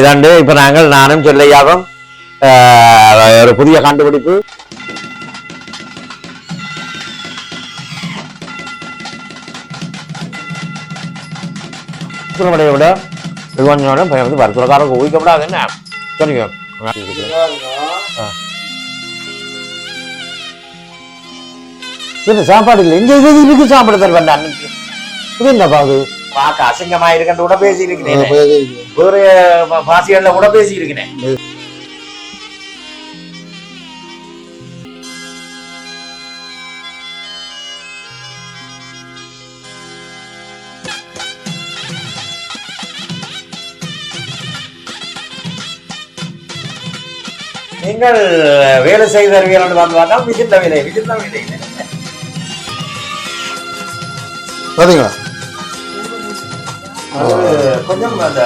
இதாண்டு இப்ப நாங்கள் நானும் சொல்லையாவும் ஒரு புதிய கண்டுபிடிப்பு. திருமலையை விட இது கொஞ்சம் வந்து வருத்தக்காரங்க ஊழிக்கப்படாது என்ன? சரிங்க. சாப்பாடு இல்லை இந்த இது இதுக்கு சாப்பாடு தருவேன் நான் இது என்னப்பா அது பார்க்க அசிங்கமா இருக்கன்ற கூட பேசி இருக்கிறேன் வேறு பாசியல்ல கூட பேசி இருக்கிறேன் நீங்கள் வேலை செய்து தருவீர்கள் வந்து பார்த்தா மிகுந்த விலை மிகுந்த விலை. பாத்தீங்களா? அது கொஞ்சம் அந்த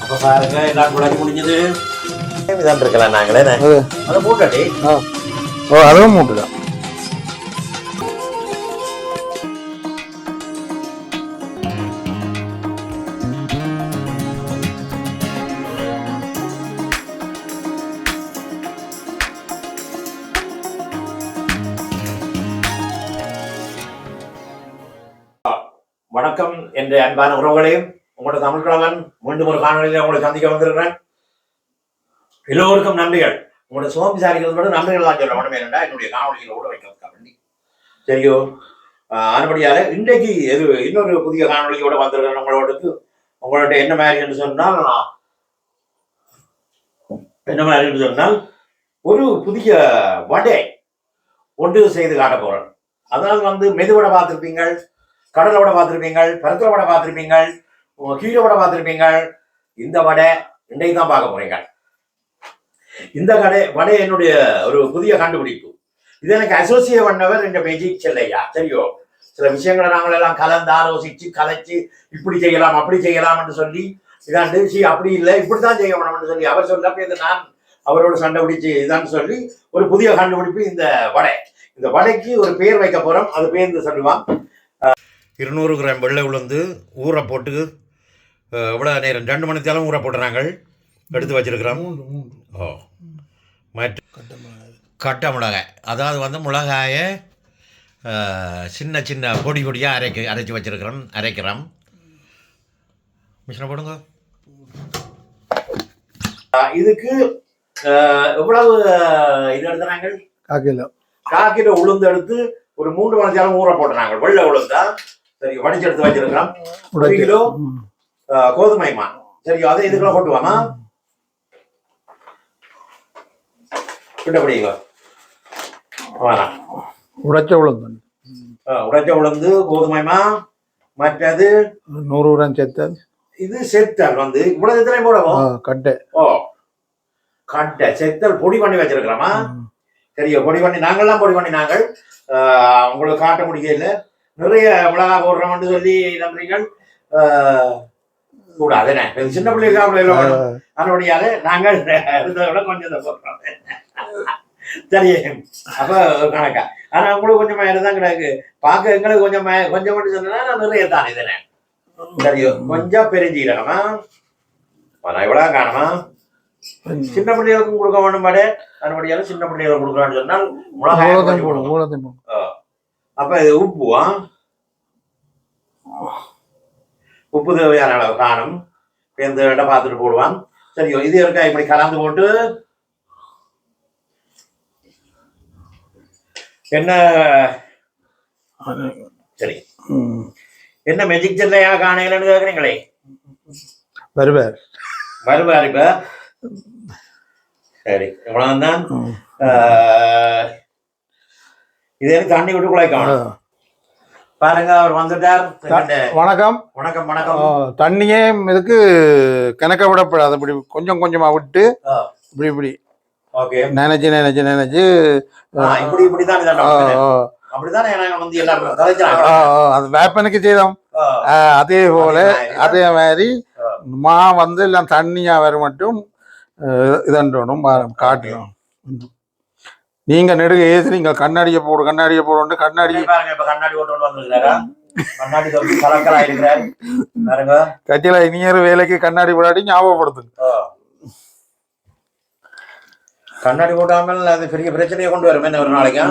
அப்ப பாருங்க எல்லாம் குழந்தை முடிஞ்சது. இதான் இருக்கலாம் நாங்களே. அது ஆ. ஓ அதுவும் மூட்டுதான். வணக்கம் அன்பான உறவுகளையும் உங்களோட தமிழ் கலவன் மீண்டும் ஒரு காணொலியில் உங்களை சந்திக்க வந்திருக்கிறேன். எல்லோருக்கும் நன்றிகள். உங்களோட சுகம் விசாரிக்கிறது மட்டும் நன்றிகள் தான் சொல்ல வேணும் ஏனென்றா என்னுடைய காணொலியில் கூட வைக்கிறதுக்காக வேண்டி. சரியோ? ஆஹ் அதுபடியால இன்றைக்கு எது இன்னொரு புதிய காணொலியோட வந்திருக்கிறேன் உங்களோட உங்களோட என்ன மாதிரி என்று சொன்னால் என்ன மாதிரி என்று சொன்னால் ஒரு புதிய வடை ஒன்று செய்து காட்ட போகிறேன் அதனால் வந்து மெதுவடை பார்த்திருப்பீங்கள். கடலை வடை பார்த்துருப்பீங்கள் பருத்தல வடை பார்த்துருப்பீங்கள் கீழே வடை பார்த்துருப்பீங்கள். இந்த வடை இன்றைக்கு தான் பார்க்க போறீங்க. இந்த கடை வடை என்னுடைய ஒரு புதிய கண்டுபிடிப்பு. இது எனக்கு அசோசியேட் பண்ணவர் இந்த மேஜிக் செல்லையா. சரியோ? சில விஷயங்களை நாங்கள் எல்லாம் கலந்து ஆலோசிச்சு கலைச்சு இப்படி செய்யலாம் அப்படி செய்யலாம்னு சொல்லி இதான் சி அப்படி இல்லை இப்படித்தான் செய்ய வேணும்னு சொல்லி அவர் சொல்லப்ப இது நான் அவரோட சண்டை பிடிச்சு இதான்னு சொல்லி ஒரு புதிய கண்டுபிடிப்பு இந்த வடை. இந்த வடைக்கு ஒரு பேர் வைக்க போறோம். அது பேர் சொல்லுவான் இருநூறு கிராம் வெள்ளை உளுந்து ஊற போட்டு எவ்வளோ நேரம் ரெண்டு மணி தேரம் ஊற போட்டு நாங்கள் எடுத்து வச்சிருக்கிறோம். ஓ. மற்ற கட்ட மிளகாய். அதாவது வந்து மிளகாயை சின்ன சின்ன பொடி பொடியாக அரைக்க அரைச்சி வச்சிருக்கிறோம் அரைக்கிறோம். மிஷினை போடுங்க. இதுக்கு எவ்வளவு இது எடுத்துனாங்க காக்கில கால். கிலோ உளுந்து எடுத்து ஒரு மூன்று மணி நேரம் ஊற போட்டுறாங்க. வெள்ளை உளுந்தா. சரி வடிச்சு எடுத்து வச்சிருக்கிறோம் ஒரு கிலோ அஹ், கோதுமை மா சரி அதை இதுக்குள்ள போட்டுவாமா கிட்டபடிங்க வேணாம் உடைச்ச உளுந்து. உடைச்ச உளுந்து கோதுமை மா மற்றது நூறு கிராம் சேர்த்தல். இது செத்தல் வந்து இவ்வளவு இத்தனை போடவும் கட்டை. ஓ கட்டை செத்தல் பொடி பண்ணி வச்சிருக்கிறோமா. சரியோ பொடி பண்ணி நாங்கள்லாம் பொடி பண்ணி நாங்கள் உங்களுக்கு காட்ட முடியல நிறைய மிளகா போடுறோம்னு சொல்லி நம்புறீங்கள் கூடாது சின்ன சாப்பிடல அதனுடையால நாங்கள் இருந்ததை விட கொஞ்சம் போடுறோம் சரி அப்ப கணக்கா. ஆனா உங்களுக்கு கொஞ்சம் தான் கிடக்கு. பார்க்க எங்களுக்கு கொஞ்சம் மய- கொஞ்சம் மட்டும் சொன்னா நான் நிறைய தான் இதனை சரியோ கொஞ்சம் பெருஞ்சீரகமா? நான் இவ்வளவு காணுமா? சின்ன பிள்ளைகளுக்கும் கொடுக்க வேண்டும் பாடு அதனுடைய சின்ன பிள்ளைகளுக்கு கொடுக்குறான்னு சொன்னால் மிளகாய் அப்ப இது உப்புவா? உப்பு தேவையான அளவு காணும் இந்த இடம் பார்த்துட்டு போடுவான். சரியோ இது இருக்கா? இப்படி கலந்து போட்டு. என்ன? சரி. என்ன மெஜிக் ஜெல்லையா காணையிலன்னு கேக்குறீங்களே? வருவார். வருவார் இப்ப. சரி இவ்வளவுதான். இது எனக்கு தண்ணி விட்டு. குழைக்கணும் பாருங்க அவர் வந்துட்டார். வணக்கம். வணக்கம் வணக்கம். தண்ணியே இதுக்கு கணக்க விடப்படாது இப்படி கொஞ்சம் கொஞ்சமா விட்டு. இப்படி இப்படி. ஓகே. நினைச்சு நினைச்சு நினைச்சு இப்படி கதைச்சாங்க ஆ, அது வேப்பனுக்கு செய்தோம் அதே போல அதே மாதிரி மா வந்து எல்லாம் தண்ணியா வர மட்டும் இதன்றணும் காட்டணும். நீங்க நெடுக ஏசுறீங்க. கண்ணாடியை போடு கண்ணாடியை போடு கண்ணாடி கண்ணாடி ஓட்டு வந்திருக்கிறாரா? கட்சியில இனியர் வேலைக்கு கண்ணாடி போடாடி ஞாபகப்படுத்துங்க. கண்ணாடி போடாமல் அது பெரிய பிரச்சனையை கொண்டு வரும். என்ன ஒரு நாளைக்கு.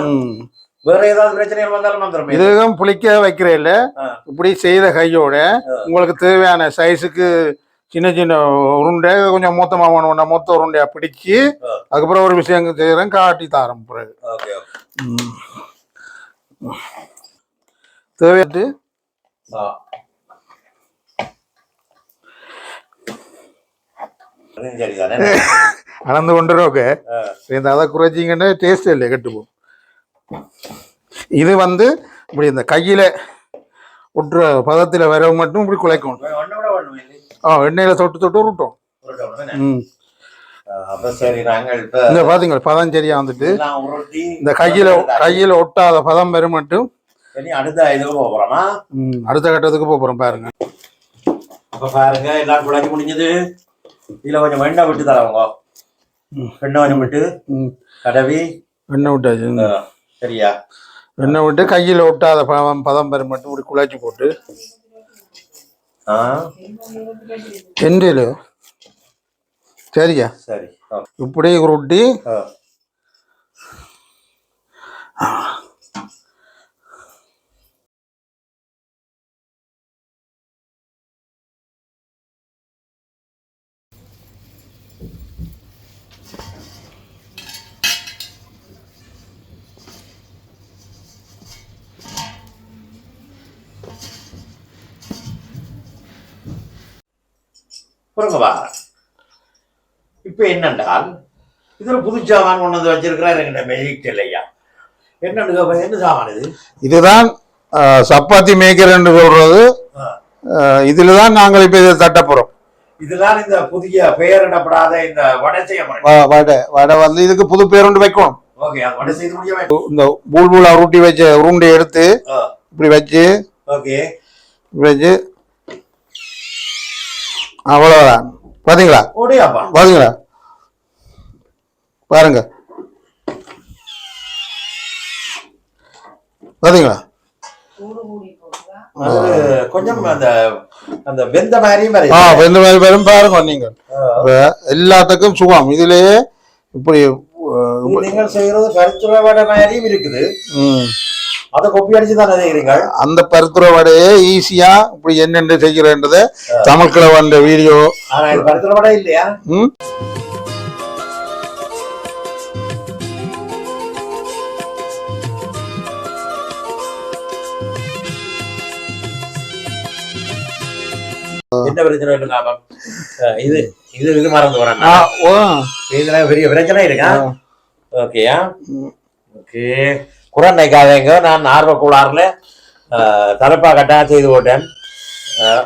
வேற ஏதாவது பிரச்சனைகள் வந்தாலும் வந்துடும் இதுவும் புளிக்க வைக்கிறேன். இப்படி செய்த கையோட உங்களுக்கு தேவையான சைஸுக்கு சின்ன சின்ன உருண்டை கொஞ்சம் மொத்தமாக வேணும்னா மொத்த உருண்டையா பிடிச்சி. அதுக்கப்புறம் ஒரு விஷயம் செய்கிறேன் காட்டி தாரம் பிறகு. தேவையாட்டு? அளந்து கொண்டுருவோக்கு. இந்த அதை குறைச்சிங்கன்னா டேஸ்ட் இல்லை கெட்டுப்போம் இது வந்து இப்படி இந்த கையில் ஒட்டுற பதத்தில் வர மட்டும் இப்படி குலைக்கணும் ஒண்ணு விட ஒண்ணு இல்லை. ஆ எண்ணெயில் தொட்டு தொட்டு என்ன? ம். இந்த பார்த்தீங்களா பதம் சரியா வந்துட்டு இந்த கையில் கையில் ஒட்டாத பதம் வரும் மட்டும். அடுத்த இதுக்கு போறோமா? அடுத்த கட்டத்துக்கு போக போகிறோம் பாருங்க. அப்ப பாருங்க எல்லாம் குழஞ்சி முடிஞ்சது. இதுல கொஞ்சம் வெண்ணெய் விட்டு தரவங்க. வெண்ணெய் கொஞ்சம் விட்டு. கடவி. எண்ணெய் விட்டாச்சு. சரியா? எண்ணெய் விட்டு கையில் ஒட்டாத பதம் பதம் வரும் மட்டும் இப்படி குழச்சி போட்டு. எண்டில் சரியா? சரி ஆ, வா இப்ப என்னென்றால் இதுல புது சாமான் கொண்டு வந்து வச்சிருக்கிறாரு எங்கிட்ட மெஜிக் இல்லையா? என்னன்னு என்ன சாமான் இது? இதுதான் சப்பாத்தி மேக்கர் என்று சொல்றது. இதுல தான் நாங்கள் இப்போ இதை தட்ட போகிறோம் இதுதான் இந்த புதிய பெயரிடப்படாத இந்த வடை செய்ய வடை வடை வந்து இதுக்கு புது வைக்கணும். செய்து முடிய வேண்டும். இந்த பூல் பூலா உருட்டி வச்ச உருண்டை எடுத்து இப்படி வச்சு ஓகே. இப்படி வச்சு அவ்வளோதான் பாத்தீங்களா? ஓடியாப்பா. பாத்தீங்களா? பாருங்க. பாத்தீங்களா? அது கொஞ்சம் அந்த அந்த வெந்த மாதிரியும் ஆ இந்த மாதிரி பாருங்க நீங்கள் எல்லாத்துக்கும் சுகம். இதுலயே இப்படி நீங்கள் செய்யறது கருத்துரை வடை மாதிரியும் இருக்குது. ம், அதை கொப்பி அடிச்சு தானே செய்யறீங்க அந்த பருத்துற வடையே ஈஸியா இப்படி என்னென்று செய்கிறேன்றதை தமிழ் கிழவன் வீடியோ கருத்துரை வடை இல்லையா? ம்? என்ன பிரச்சனை அஹ் இது இது இது மறந்து வரேன் ஆ, ஓ. இதுல பெரிய பிரச்சனை இருக்கா. ஓகேயா. ஓகே. குரன் நினைக்காதீங்க நான் ஆர்வ கோளாறுல தலைப்பா கட்டா செய்து போட்டேன். அஹ்,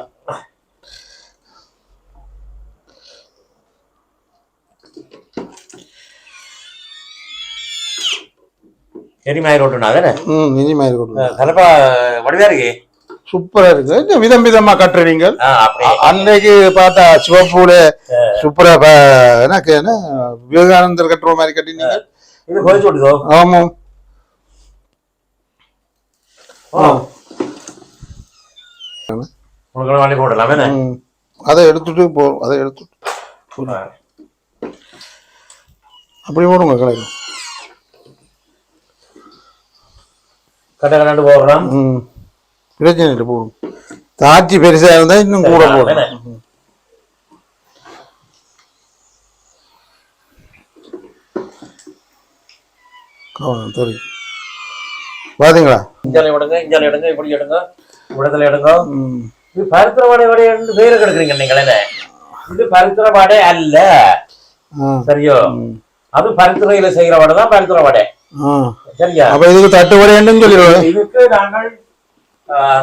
எரிமாயிரம் ஓட்டுனா தானே? ம் கொடுங்க தலைப்பா வடிவா இருக்கு? சூப்பரா இருக்கு. விதம் விதமா கட்டுறீங்க அன்னைக்கு பார்த்தா சிவப்பூல சூப்பரா எனக்கு என்ன விவேகானந்தர் கட்டுற மாதிரி கட்டினீங்க. இது ஆமாம். உனக்கு வண்டி போடலாம். அதை எடுத்துட்டு போ அதை எடுத்துட்டு அப்படி போடுங்க கலைக்கு கட்ட கட்டாண்டு போடுறோம் ம். பிரச்சனை இல்லை போடும் தாச்சி பெருசா இருந்தா இன்னும் கூட போடும். கவனம் தெரியும். பாத்தீங்களா இஞ்சாலை விடுங்க இஞ்சாலை எடுங்க இப்படி எடுங்க விடத்துல எடுங்க. இது பருத்திர வடை வடை என்று பேரு கெடுக்குறீங்க நீங்கள் இது பருத்திர வடை அல்ல சரியோ. அது பருத்திரையில செய்யற வடை தான் சரியா? அப்ப இதுக்கு தட்டுப்படி என்னன்னு சொல்லிடுவேன் இதுக்கு நாங்கள்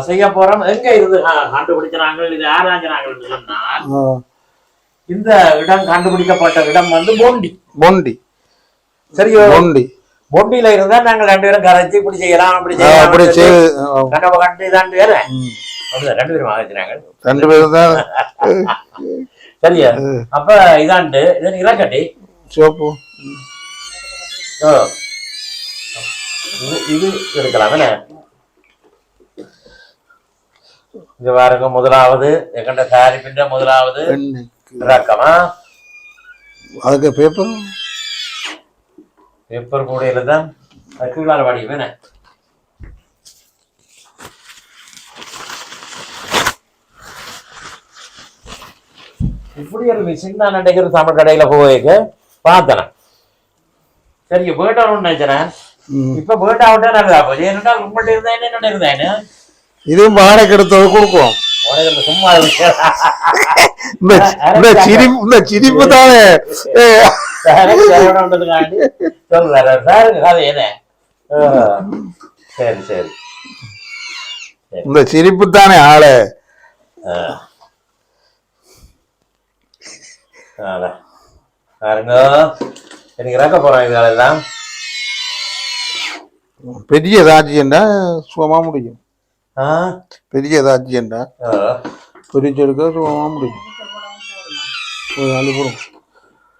செய்ய போறோம். எங்க இருந்து கண்டுபிடிச்ச நாங்கள் இது ஆராய்ஞ்ச நாங்கள் சொன்னால் இந்த இடம் கண்டுபிடிக்கப்பட்ட இடம் வந்து போண்டி. பொண்டி. சரியோ? பொண்டி. பொண்டியில இருந்தா நாங்கள் ரெண்டு பேரும் கரைச்சி இப்படி செய்யலாம் அப்படி ஆ, அப்படி செய்யலாம் செய்து கண்டவ கண்டு இதாண்டு வேற. அப்படிதான் ரெண்டு பேரும் ஆகிச்சாங்க ரெண்டு பேரும் தான். சரியா? அப்ப இதாண்டு இது இலக்கட்டி சிவப்பு. ஓ. இது எடுக்கலாம் என்ன? இது பாருங்க முதலாவது எங்கண்ட தயாரிப்பின்ற முதலாவது ரக்கமா அதுக்கு பேப்பர் பேப்பர் கூடையில தான் கீழால வடிவம் என்ன இப்படி ஒரு மிஷின் நான் நினைக்கிற தமிழ் கடையில போய்க்கு பார்த்தேன். சரி வேண்டாம் நினைச்சேன். இப்ப வேண்டாம் விட்டா நல்லதா போச்சு? ஏன்னா உங்கள்ட்ட இருந்தா என்ன என்னோட இருந்தேன்னு இதுவும் வாடகை எடுத்தது கொடுக்கும். உனக்கு சும்மா. இந்த சிரிப்பு இந்த சிரிப்பு தானே? சொல்றாரு சாருங்க கதை என்ன? சரி சரி. இந்த சிரிப்பு தானே ஆளு. பாருங்க. எனக்கு இறக்க போறோம் இதெல்லாம் பெரிய ராஜ்யம்டா சுகமா முடியும். பெரிய ராஜ்யம்டா. பிரிச்செடுக்க சுகமா முடியும். ஒரு ஆளு போடும்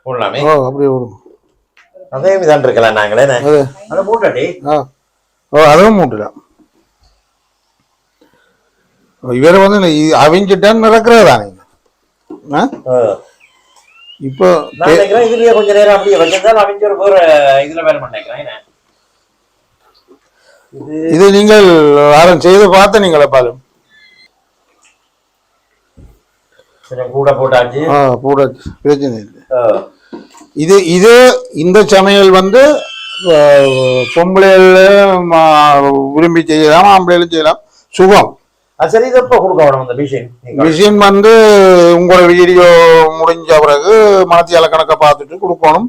போடலாமே. ஓ அப்படியே விடும் அதே விதான் இருக்கலாம் நாங்களே? அது. மூட்டாடி ஓ அதுவும் மூட்டுலாம் இவரை வந்து அவிஞ்சிட்டான்னு நடக்கிறது தானே ஆ? இப்போ இதுலயே கொஞ்ச நேரம் அப்படியே வச்சிருந்தாலும் அவங்க ஒரு வேற இதுல வேலை பண்ணிக்கிறேன்? இது நீங்கள் யாரும் செய்து பார்த்து நீங்களே பாலும் கொஞ்சம் கூட போட்டாச்சு. ஆ பிரச்சனை இல்லை. இது இது இந்த சமையல் வந்து அஹ், பொம்பளைகள் ம- விரும்பி செய்யலாம் ஆம்பளைகளும் செய்யலாம். சுகம். சரி இது எப்போ கொடுக்க இந்த மிஷின் மிஷின் வந்து உங்களோட வீடியோ முடிஞ்ச பிறகு மனத்தியால கணக்கை பார்த்துட்டு கொடுக்கணும்.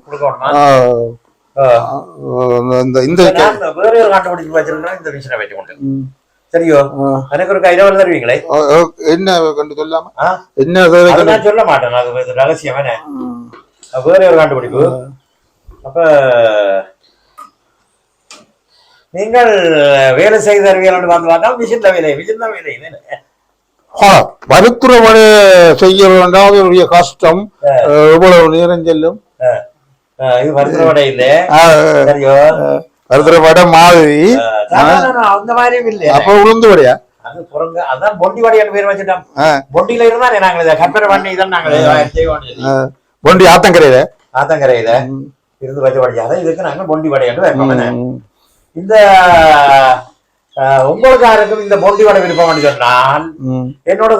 இந்த இந்த வேற ஒரு கண்டுபிடிச்சு வச்சிருக்கேன் இந்த மிஷினை வச்சு கொண்டு. சரியோ? எனக்கு ஒரு கையில தருவீங்களே? என்ன கண்டு சொல்லாம? என்ன சொல்ல மாட்டேன் அது ரகசியம் என்ன? வேற ஒரு கண்டுபிடிப்பு அப்ப நீங்கள் வேலை செய்து தருவீர்கள் வந்து பார்த்தா மிஷின் வேலை மிஷின் வேலை மருத்துவ பணி செய்ய வேண்டாம் கஷ்டம். எவ்வளவு நேரம் செல்லும்? இது மருத்துவ வடை இல்ல சரியோ? மருத்துவ படம் மாதிரி அந்த மாதிரியும் இல்ல. அப்ப உளுந்து வடையா? அது புறங்க அதான் பொண்டி வடையான பேர் வச்சுட்டோம் பொண்டியில இருந்தா நாங்கள் இதை கற்பனை பண்ணி தான் நாங்கள் செய்வோம் பொண்டி ஆத்தங்கரையில? ஆத்தங்கரையில இருந்து வடையாக இதுக்கு நாங்கள் பொண்டி வடையாண்டு வைப்போம். இந்த அஹ், உங்களுக்கு யாருக்கும் இந்த பொண்டி வடை விருப்பம் சொன்னால். என்னோட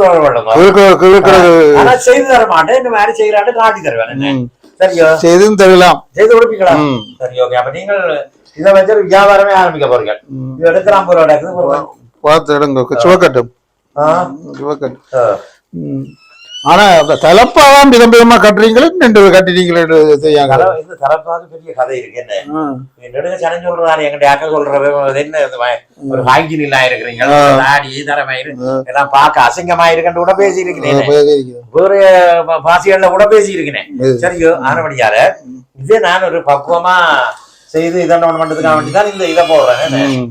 கிழக்கிறது ஆனா செய்து தர மாட்டேன். இந்த மாதிரி செய்யறாட்டு காட்டி தருவேன். சரியோ? செய்தும் தரலாம். செய்து கொடுப்பீங்களா. சரி ஓகே. அப்ப நீங்கள் இதை வச்சு ஒரு வியாபாரமே ஆரம்பிக்க போறீங்க. ம். இது ஒரு- பார்த்து எடுங்க. சிவக்கட்டும் சிவக்கட்டும். ஆனா தலைப்பாதான் விதம் விதமா கட்டுறீங்களே ரெண்டு கட்டுறீங்களே செய்யாங்க தல- இது தலப்பாது பெரிய கதை இருக்கு என்ன? நெடுக சனம் சொல்றாரு எங்கிட்ட அக்கா சொல்றது அது என்ன ஒரு ஹாங்கில் இல்லா இருக்கிறீங்க தாடி தரமயிறு எல்லாம் பார்க்க அசிங்கமா இருக்குன்னு கூட பேசி இருக்கிறேன் வேற ப- பாசிகள்ல கூட பேசி இருக்கிறேன் சரியோ ஆனபடியால இதே நான் ஒரு பக்குவமா செய்து இதென்ன ஒண்ணு பண்றதுக்காக வேண்டி தான் இந்த இதை போடுறேன்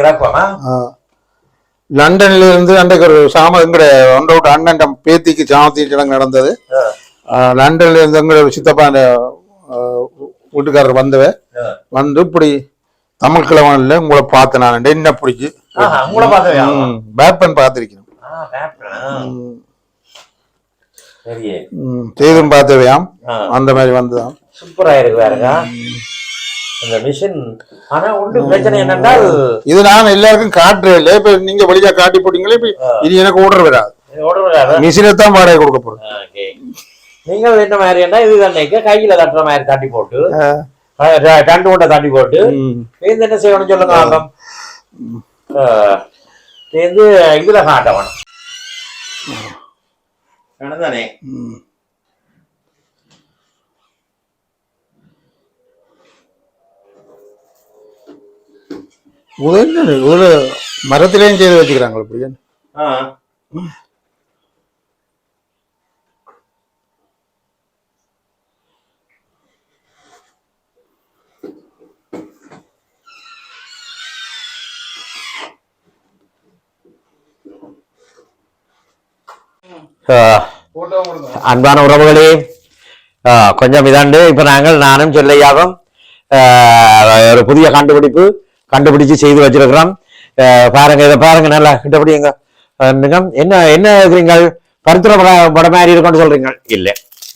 இறக்குவோமா லண்டன்ல இருந்து அன்றைக்கு ஒரு சாம எங்கட ஒன்றோட அண்ணன் பேத்திக்கு சாமத்தி சடங்கு நடந்தது. ஆ, லண்டன்ல இருந்து எங்கட சித்தப்பா வீட்டுக்காரர் வந்தவ. வந்து இப்படி தமிழ் கிழவன்ல உங்களை பார்த்தேன் நான். என்ன பிடிச்சி? பேட்மேன் பார்த்திருக்கிறேன் ஆ, பேப்பர். ஆ, சரி ம், செய்தும் பார்த்தவையாம் அந்த மாதிரி வந்துதான் சூப்பரா இருக்கு இந்த மிஷின் ஆனா ஒன்று பிரச்சனை என்னென்றால் இது நான் எல்லாருக்கும் காட்டுறேன் இல்ல இப்ப நீங்க வெளியா காட்டி போட்டீங்களே இப்ப இனி எனக்கு ஓடர் வராது. இது. மிஷினை தான் வாடகை கொடுக்க போறேன். நீங்கள் என்ன மாதிரின்னா இது தண்ணிக்கு கையில தட்டுற மாதிரி தட்டி போட்டு ரெண்டு மூட்டை தட்டி போட்டு. இது என்ன செய்யணும் சொல்லுங்க ஆகம் இது இதுல காட்டவன் தானே உதவி உதவி மரத்திலேயும் செய்து வச்சுக்கிறாங்க இப்படி ஆ. அன்பான உறவுகளே கொஞ்சம் இதாண்டு இப்ப நாங்கள் நானும் சொல்லையாவும் ஆஹ், ஒரு புதிய கண்டுபிடிப்பு. கண்டுபிடிச்சு செய்து வச்சிருக்கிறோம் பாருங்க இதை பாருங்க நல்லா கிட்டபடிங்க என்ன என்ன இருக்கிறீங்க பருத்திர வடை வடை மாதிரி இருக்கும்னு சொல்றீங்க. இல்ல.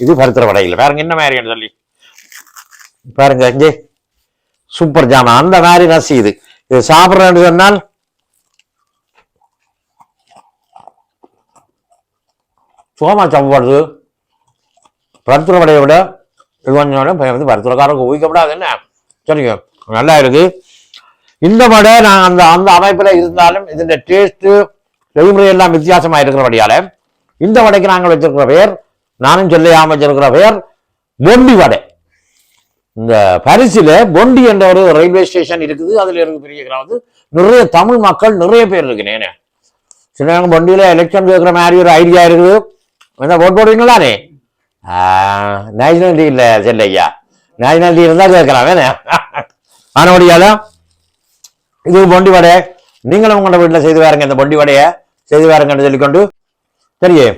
இது பருத்திர வடை இல்லை. பாருங்க என்ன மாதிரின்னு சொல்லி. பாருங்க இங்கே. சூப்பர் ஜாமா அந்த மாதிரி ரசி இது. இது சாப்பிட்றேன்னு சொன்னால் சோமா சாப்பிடுறது. பருத்துற வடையை விட இது வந்து பருத்துறக்காரங்க ஊகிக்கப்படாது என்ன சரிங்க நல்லா இருக்கு. இந்த வடை நான் அந்த அந்த அமைப்பில் இருந்தாலும் இதன் டேஸ்ட்டு செய்முறை எல்லாம் வித்தியாசமாக இருக்கிறபடியால் இந்த வடைக்கு நாங்கள் வச்சிருக்கிற பெயர் நானும் சொல்லியாமல் வச்சிருக்கிற பெயர் பொண்டி வடை. இந்த பரிசில் பொண்டி என்ற ஒரு ரயில்வே ஸ்டேஷன் இருக்குது அதில் இருக்கு பெரிய கிராமத்து நிறைய தமிழ் மக்கள் நிறைய பேர் இருக்கு நேனே சில நேரம் எலெக்ஷன் கேட்குற மாதிரி ஒரு ஐடியா இருக்குது. என்ன ஓட் போடுவீங்களானே டீ இல்லை செல்லையா? டீ இருந்தால் கேட்கலாம் வேணே ஆனபடியால இது பொண்டி வடை நீங்களும் உங்களோட வீட்டில் செய்து வாருங்க இந்த பொண்டி வடையை. செய்து பாருங்கன்னு சொல்லிக்கொண்டு சரியே?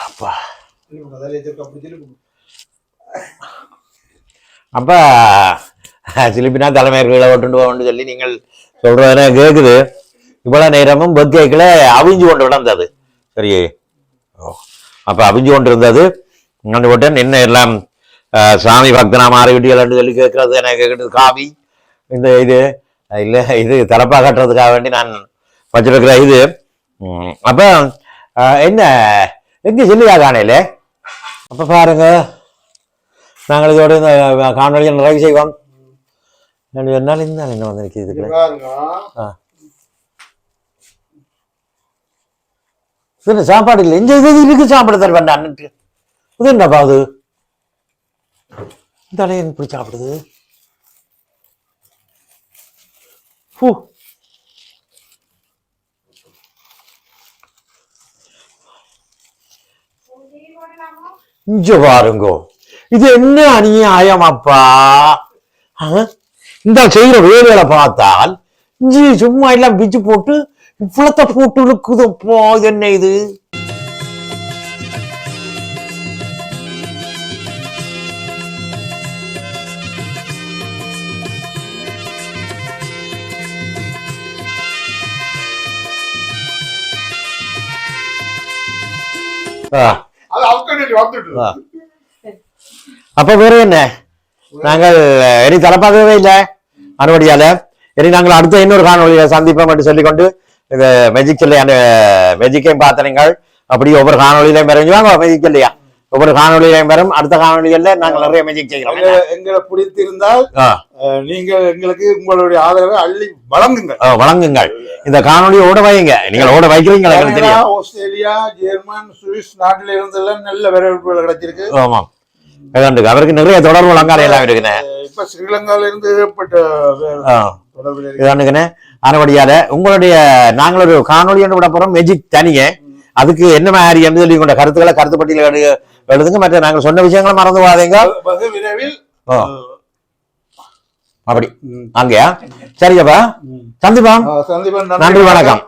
அப்பா. அப்பா சிலிப்பினா தலைமையர்களை ஓட்டுண்டு போகணும்னு சொல்லி நீங்கள் சொல்றதுனே கேட்குது இவ்வளவு நேரமும் பர்த்டேக்கில் அவிஞ்சு கொண்டு விடந்தது சரியே? ஓ அப்போ அவிஞ்சு கொண்டு இருந்தது. கொண்டு விட்டேன் என்ன எல்லாம் சாமி பக்தனா மாறிவிட்டீங்கள்னு சொல்லி கேட்கறது எனக்கு கேட்கறது காவி இந்த இது இல்ல இது தலப்பா கட்டுறதுக்காக வேண்டி நான் வச்சிருக்கிற இது. அப்ப என்ன எங்க சொல்லியா காணையில? அப்ப பாருங்க. நாங்கள் இதோட இந்த காணொலியை நிறைவு செய்வோம். நாள் இருந்தால் என்ன வந்து நிற்கிது ஆ. இது சாப்பாடு இல்லை. இந்த இது இருக்கு சாப்பிட தர வேண்டாம். அண்ணனுக்கு இது என்னப்பா அது. இந்த அலையன் இப்படி சாப்பிடுது? ஃபூ இங்க பாருங்கோ. இது என்ன அநியாயம் அப்பா இந்த செய்யற வேலைகளை பார்த்தால் இஞ்சி சும்மா எல்லாம் பிச்சு போட்டு இவ்வளத்தை போட்டு இருக்குதப்பா இது என்ன இது? அப்ப வேற என்ன? நாங்கள் இனி தலப்பாகவே இல்லை. அறுபடியால இனி நாங்கள் அடுத்த இன்னொரு காணொலியை சந்திப்போம் என்று சொல்லிக்கொண்டு இந்த மெஜிக் இல்லையா மெஜிக்கையும் பார்த்தனீங்கள் அப்படி ஒவ்வொரு காணொலியிலையும் வரைஞ்சுவாங்க மெஜிக் இல்லையா ஒவ்வொரு காணொலியிலையும் வரும். அடுத்த காணொலிகள்ல நாங்கள் நிறைய மெஜிக் செய்கிறோம். எங்களை- பிடித்திருந்தால் நீங்கள் எங்களுக்கு உங்களுடைய ஆதரவை அள்ளி வழங்குங்கள். வழங்குங்கள். இந்த காணொலியை ஓட வைங்க நீங்கள் ஓட வைக்கிறீங்களா? தெரியும் ஆஸ்திரேலியா ஜெர்மன் சுவிஸ் நாட்டில இருந்தெல்லாம் நல்ல வரவேற்புகள் கிடைச்சிருக்கு. ஏதாண்டுக்கு அவருக்கு நிறைய தொடர்பு வழங்கார எல்லாம் இருக்குண்ணே இப்ப ஸ்ரீலங்கால இருந்து ஏற்பட்ட. இதானுங்கண்ணே உங்களுடைய நாங்கள் ஒரு காணொலி என்று விட போறோம். மெஜிக் தனியே. அதுக்கு என்ன மாதிரி என்று சொல்லி கொண்ட கருத்துக்களை கருத்து பட்டியல எழு- எழுதுங்க மற்ற நாங்கள் சொன்ன விஷயங்களை மறந்து போகாதீங்க விரைவில் அப்படி அங்கயா. சந்திப்போம். அஹ், சந்தீபன் நன்றி வணக்கம்.